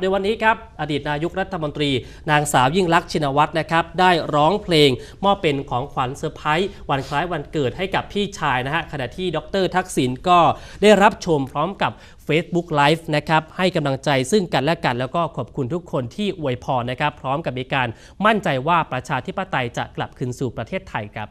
ในวันนี้ครับอดีตนายกรัฐมนตรี นางสาวยิ่งลักษณ์ชินวัตรนะครับได้ร้องเพลงมอบเป็นของขวัญเซอร์ไพรส์วันคล้ายวันเกิดให้กับพี่ชายนะฮะขณะที่ดรทักษิณก็ได้รับชมพร้อมกับ Facebook Live นะครับให้กำลังใจซึ่งกันและกัน แล้วก็ขอบคุณทุกคนที่อวยพรนะครับ พร้อมกับมีการมั่นใจว่าประชาธิปไตยจะกลับคืนสู่ประเทศไทยครับ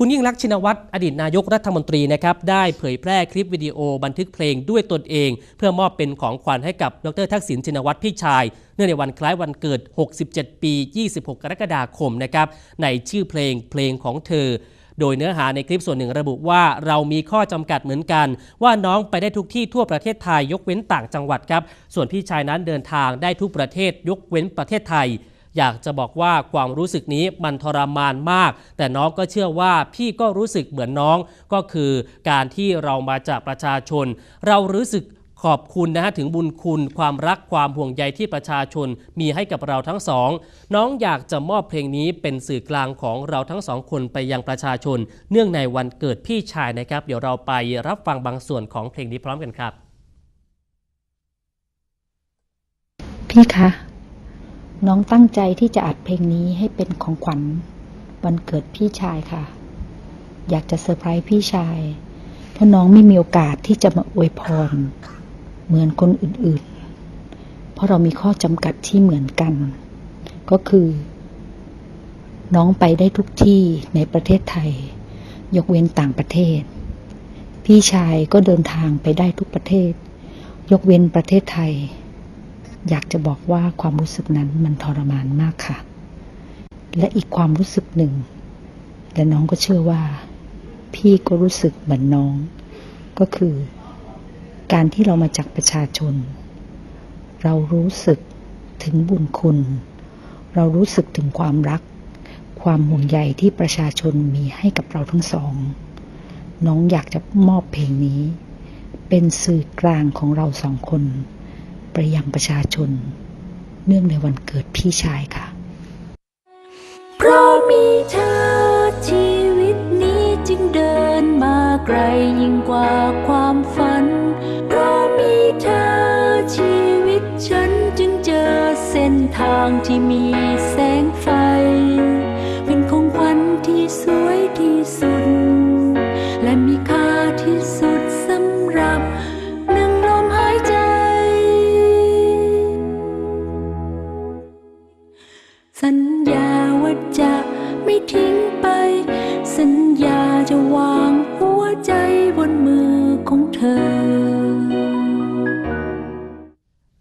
คุณยิ่งลักชินวัตรอดีตนายกรัฐมนตรีนะครับได้เผยแพร่คลิปวิดีโอบันทึกเพลงด้วยตนเอง เพื่อมอบเป็นของขวัญให้กับดรทักษิณชินวัตรพี่ชาย เนื่องในวันคล้ายวันเกิด 67 ปี 26 กรกฎาคมนะครับในชื่อเพลงเพลงของเธอ โดยเนื้อหาในคลิปส่วนหนึ่งระบุว่าเรามีข้อจำกัดเหมือนกัน ว่าน้องไปได้ทุกที่ทั่วประเทศไทยยกเว้นต่างจังหวัดครับส่วนพี่ชายนั้นเดินทางได้ทุกประเทศยกเว้นประเทศไทย อยากจะบอกว่าความรู้สึกนี้มันทรมานมาก แต่น้องก็เชื่อว่าพี่ก็รู้สึกเหมือนน้องก็คือการที่เรามาจากประชาชน เรารู้สึกขอบคุณนะฮะถึงบุญคุณความรักความห่วงใยที่ประชาชนมีให้กับเราทั้งสอง น้องอยากจะมอบเพลงนี้เป็นสื่อกลางของเราทั้งสองคนไปยังประชาชน เนื่องในวันเกิดพี่ชายนะครับ เดี๋ยวเราไปรับฟังบางส่วนของเพลงนี้พร้อมกันครับ พี่คะ น้องตั้งใจที่จะอัดเพลงนี้ให้เป็นของขวัญวันเกิดพี่ชายค่ะ อยากจะเซอร์ไพรส์พี่ชาย เพราะน้องไม่มีโอกาสที่จะมาอวยพร เหมือนคนอื่นๆ เพราะเรามีข้อจำกัดที่เหมือนกัน ก็คือ น้องไปได้ทุกที่ในประเทศไทย ยกเว้นต่างประเทศ พี่ชายก็เดินทางไปได้ทุกประเทศ ยกเว้นประเทศไทย อยากจะบอกว่าความรู้สึกนั้นมันทรมานมากค่ะ และอีกความรู้สึกหนึ่ง และน้องก็เชื่อว่า พี่ก็รู้สึกเหมือนน้อง ก็คือ การที่เรามาจากประชาชน เรารู้สึกถึงบุญคุณ เรารู้สึกถึงความรัก ความห่วงใยที่ประชาชนมีให้กับเราทั้งสอง น้องอยากจะมอบเพลงนี้ เป็นสื่อกลางของเราสองคน ไปยังประชาชน เนื่องในวันเกิดพี่ชายค่ะ เพราะมีเธอชีวิตนี้จึงเดินมาไกลยิ่งกว่าความฝัน เพราะมีเธอชีวิตฉันจึงเจอเส้นทางที่มีแสงไฟ เป็นของขวัญที่สวยที่สุด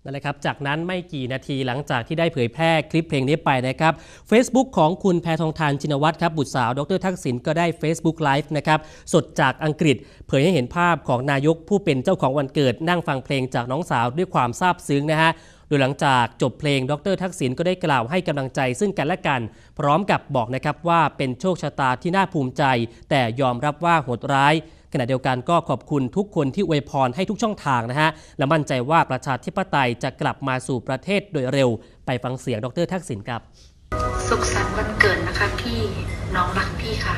นั่นแหละครับ จากนั้นไม่กี่นาทีหลังจากที่ได้เผยแพร่คลิปเพลงนี้ไปนะครับ Facebook ของคุณแพทองทานชินวัตรครับบุตรสาว ดรทักษิณก็ได้ Facebook Live นะครับสดจากอังกฤษ เผยให้เห็นภาพของนายกผู้เป็นเจ้าของวันเกิด นั่งฟังเพลงจากน้องสาวด้วยความซาบซึ้งนะฮะโดยหลังจากจบเพลงดรทักษิณก็ได้กล่าวให้กำลังใจซึ่งกันและกัน พร้อมกับบอกนะครับว่าเป็นโชคชะตาที่น่าภูมิใจ แต่ยอมรับว่าโหดร้าย ขณะเดียวกันก็ขอบคุณทุกคนที่อวยพรให้ทุกช่องทางนะฮะ และมั่นใจว่าประชาธิปไตยจะกลับมาสู่ประเทศโดยเร็ว ไปฟังเสียงดรทักษิณครับ สุขสันต์วันเกิดนะคะพี่น้องรักพี่ค่ะ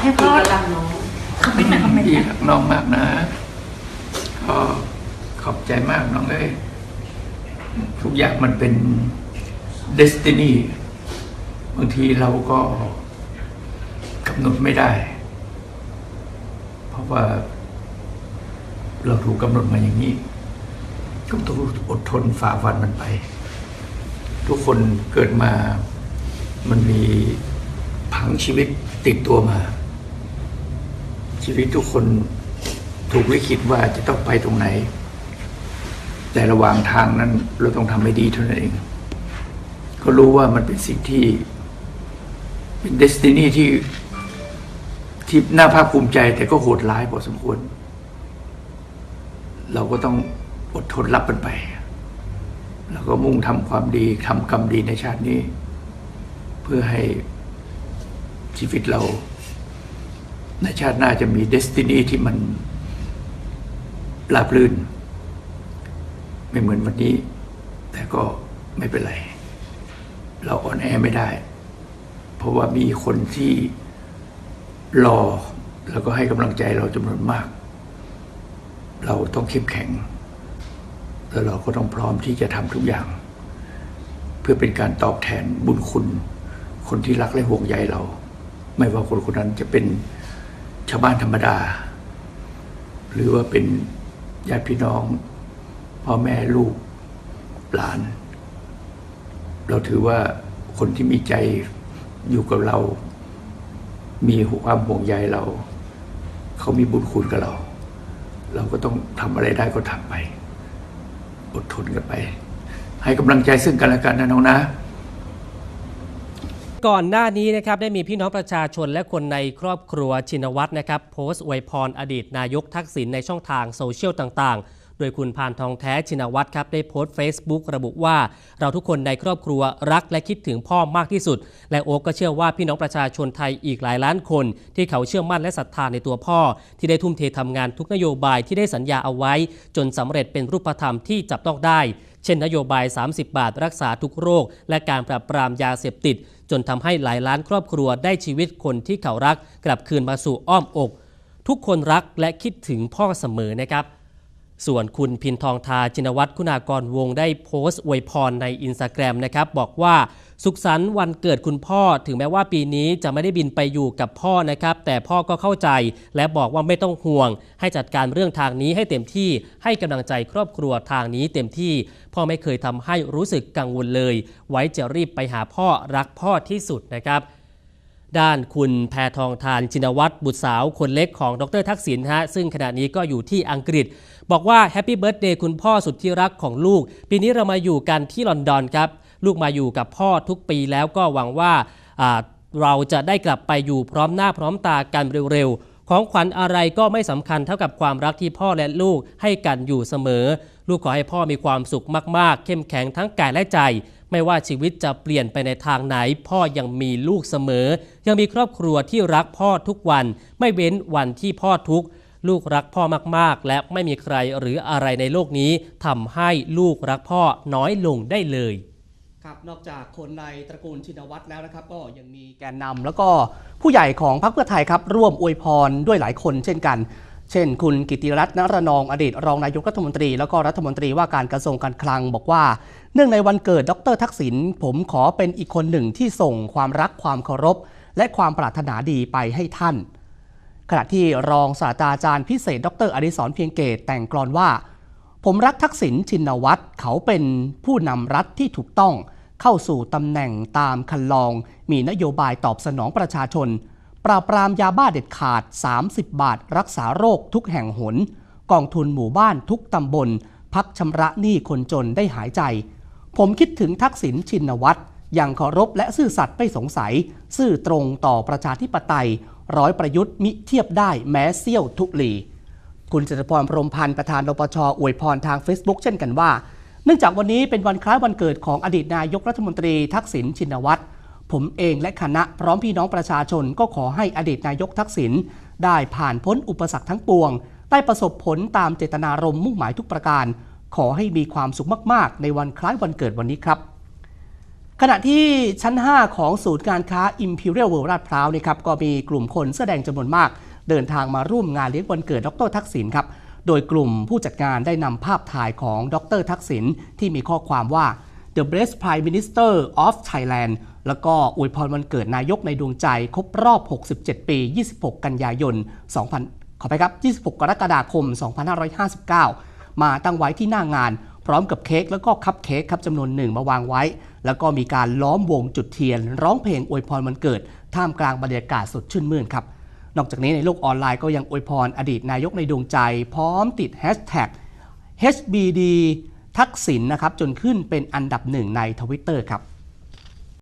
ให้พ่พี่อก็รักน้องคอมเมนต์หน่อยคอมเมนต์พี่หน่อยรักน้องมากนะก็ขอบใจมากน้องเลยทุกอย่างมันเป็นเดสตินีบางทีเราก็กำหนดไม่ได้ เพราะว่าเราถูกกำหนดมาอย่างนี้ก็ต้องอดทนฝ่าฟันมันไป ทุกคนเกิดมามันมีผังชีวิตติดตัวมา ชีวิตทุกคนถูกลิขิตว่าจะต้องไปตรงไหน แต่ระหว่างทางนั้น เราต้องทำให้ดีเท่านั้นเอง ก็รู้ว่ามันเป็นสิ่งที่เป็นเดสตินีที่ ที่น่าภาคภูมิใจ แต่ก็โหดร้ายพอสมควร เราก็ต้องอดทนรับมันไป แล้วก็มุ่งทำความดีทำกรรมดีในชาตินี้ เพื่อให้ชีวิตเรา ในชาติหน้าจะมีเดสตินีที่มันราบรื่น ไม่เหมือนวันนี้ แต่ก็ไม่เป็นไร เราอ่อนแอไม่ได้ เพราะว่ามีคนที่ รอแล้วก็ให้กำลังใจเราจำนวนมาก เราต้องเข้มแข็ง แล้วเราก็ต้องพร้อมที่จะทำทุกอย่าง เพื่อเป็นการตอบแทนบุญคุณ คนที่รักและห่วงใยเรา ไม่ว่าคนคนนั้นจะเป็นชาวบ้านธรรมดา หรือว่าเป็นญาติพี่น้องพ่อแม่ลูกหลาน เราถือว่าคนที่มีใจอยู่กับเรา มีความห่วงใยเรา เขามีบุญคุณกับเรา เราก็ต้องทำอะไรได้ก็ทำไป อดทนกันไป ให้กำลังใจซึ่งกันและกันนะน้องนะก่อนหน้านี้นะครับได้มีพี่น้องประชาชนและคนในครอบครัวชินวัตรนะครับ โพสต์อวยพรอดีตนายกทักษิณในช่องทางโซเชียลต่างๆ โดยคุณพานทองแท้ชินวัตรครับได้โพสต์ Facebook ระบุว่า เราทุกคนในครอบครัวรักและคิดถึงพ่อมากที่สุด และโอ๊กก็เชื่อว่าพี่น้องประชาชนไทยอีกหลายล้านคน ที่เขาเชื่อมั่นและศรัทธาในตัวพ่อ ที่ได้ทุ่มเททำงานทุกนโยบายที่ได้สัญญาเอาไว้ จนสำเร็จเป็นรูปธรรมที่จับต้องได้ เช่นนโยบาย 30 บาท รักษาทุกโรค และการปราบปรามยาเสพติด จนทำให้หลายล้านครอบครัวได้ชีวิตคนที่เขารัก กลับคืนมาสู่อ้อมอก ทุกคนรักและคิดถึงพ่อเสมอนะครับ ส่วนคุณพินทองทาจินวัตรคุณากรวงได้โพสต์อวยพรในอินสตาแกรมนะครับบอกว่าสุขสันต์วันเกิดคุณพ่อถึงแม้ว่าปีนี้จะไม่ได้บินไปอยู่กับพ่อนะครับ แต่พ่อก็เข้าใจและบอกว่าไม่ต้องห่วง ให้จัดการเรื่องทางนี้ให้เต็มที่ให้กำลังใจครอบครัวทางนี้เต็มที่ พ่อไม่เคยทำให้รู้สึกกังวลเลย ไว้จะรีบไปหาพ่อรักพ่อที่สุดนะครับ ด้านคุณแพทองทานชินวัตรบุตรสาวคนเล็กของดรทักษิณฮะซึ่งขณะนี้ก็อยู่ที่อังกฤษ บอกว่าแฮปปี้เบิร์ a เดย์คุณพ่อสุดที่รักของลูก ปีนี้เรามาอยู่กันที่ลอนดอนครับ ลูกมาอยู่กับพ่อทุกปีแล้วก็หวังว่าอ่าเราจะได้กลับไปอยู่พร้อมหน้าพร้อมตากันเร็วๆ ของขวัญอะไรก็ไม่สำคัญเท่ากับความรักที่พ่อและลูกให้กันอยู่เสมอ ลูกขอให้พ่อมีความสุขมาก ๆ เข้มแข็งทั้งกายและใจ ไม่ว่าชีวิตจะเปลี่ยนไปในทางไหน พ่อยังมีลูกเสมอ ยังมีครอบครัวที่รักพ่อทุกวัน ไม่เว้นวันที่พ่อทุกข์ลูกรักพ่อมากๆ และไม่มีใครหรืออะไรในโลกนี้ทำให้ลูกรักพ่อน้อยลงได้เลย ครับนอกจากคนในตระกูลชินวัตรแล้วนะครับ ก็ยังมีแกนนำแล้วก็ผู้ใหญ่ของพรรคเพื่อไทยครับ ร่วมอวยพรด้วยหลายคนเช่นกัน เช่น คุณกิติรัตน์นรนองอดีตรองนายกรัฐมนตรี แล้วก็รัฐมนตรีว่าการกระทรวงการคลัง บอกว่า เนื่องในวันเกิดดรทักษิณผมขอเป็นอีกคนหนึ่งที่ส่งความรักความเคารพ และความปรารถนาดีไปให้ท่าน ขณะที่รองศาสตราจารย์พิเศษ ดรอดิศรเพียงเกตแต่งกลอนว่า ผมรักทักษิณชินวัตรเขาเป็นผู้นำรัฐที่ถูกต้อง เข้าสู่ตำแหน่งตามคันลอง มีนโยบายตอบสนองประชาชน ปราบปรามยาบ้าเด็ดขาด 30 บาท รักษาโรคทุกแห่งหน กองทุนหมู่บ้านทุกตำบล พักชำระหนี้คนจนได้หายใจ ผมคิดถึงทักษิณชินวัตรอย่างเคารพและซื่อสัตย์ไม่สงสัย ซื่อตรงต่อประชาธิปไตย ร้อยประยุทธ์มิเทียบได้แม้เสี้ยวทุลีคุณจตุพรพรมพันธ์ประธานนปชอวยพรทาง Facebook เช่นกันว่า นื่องจากวันนี้เป็นวันคล้ายวันเกิดของอดีตนายกรัฐมนตรีทักษิณชินวัตร ผมเองและคณะพร้อมพี่น้องประชาชนก็ขอให้อดีตนายกทักษิณได้ผ่านพ้นอุปสรรคทั้งปวง ได้ประสบผลตามเจตนารมณ์มุ่งหมายทุกประการ ขอให้มีความสุขมาก ๆ ในวันคล้ายวันเกิดวันนี้ครับขณะที่ชั้น 5 ของศูนย์การค้า Imperial World ลาดพร้าวนี่ครับก็มีกลุ่มคนเสื้อแดงจำนวนมาก เดินทางมาร่วมงานเลี้ยงวันเกิดดรทักษิณครับ โดยกลุ่มผู้จัดงานได้นำภาพถ่ายของดรทักษิณที่มีข้อความว่า The Best Prime Minister of Thailand แล้วก็อวยพรวันเกิดนายกในดวงใจครบรอบ 67 ปี 26 กันยายน 2000 ขอไปครับ 26 กรกฎาคม 2559 มาตั้งไว้ที่หน้างานพร้อมกับเค้กแล้วก็คัพเค้กครับจำนวนหนึ่งมาวางไว้ แล้วก็มีการล้อมวงจุดเทียน ร้องเพลงอวยพรวันเกิด ท่ามกลางบรรยากาศสดชื่นมื่นครับ นอกจากนี้ในโลกออนไลน์ก็ยังอวยพรอดีตนายกในดวงใจ พร้อมติดแฮชแท็ก HBD ทักษิณนะครับจนขึ้นเป็นอันดับหนึ่งในทวิตเตอร์ครับ